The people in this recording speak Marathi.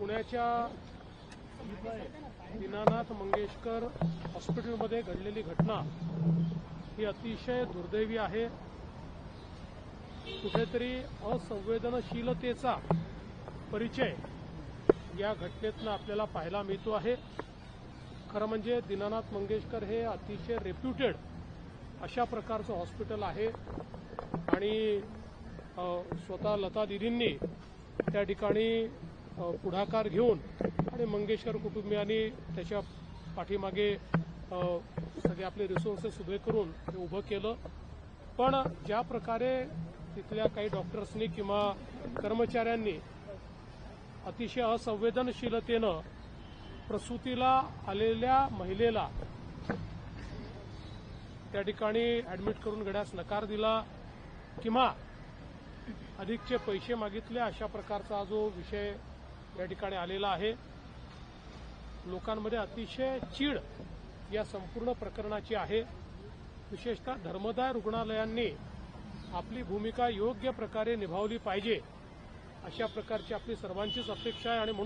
पुण्याच्या दीनानाथ मंगेशकर हॉस्पिटलमध्ये घडलेली घटना ही अतिशय दुर्दैवी आहे. कुठेतरी असंवेदनशीलतेचा परिचय या घटनेतनं आपल्याला पाहायला मिळतो आहे. खरं म्हणजे दीनानाथ मंगेशकर हे अतिशय रेप्युटेड अशा प्रकारचं हॉस्पिटल आहे. आणि स्वतः लता दिदींनी त्या ठिकाणी पुढाकार घेऊन आणि मंगेशकर कुटुंबियांनी त्याच्या पाठीमागे सगळे आपले रिसोर्सेस उभे करून ते उभं केलं. पण ज्या प्रकारे तिथल्या काही डॉक्टर्सनी किंवा कर्मचाऱ्यांनी अतिशय असंवेदनशीलतेनं प्रसूतीला आलेल्या महिलेला त्या ठिकाणी ऍडमिट करून घेण्यास नकार दिला किंवा अधिकचे पैसे मागितले अशा प्रकारचा जो विषय या ठिकाणी आलेला आहे. लोकांमध्ये अतिशय चीड या संपूर्ण प्रकरणाची आहे. विशेषतः धर्मदाय रुग्णालयांनी आपली भूमिका योग्य प्रकारे निभावली पाहिजे. अशा प्रकारची आपली सर्वांचीच अपेक्षा आहे आणि म्हणून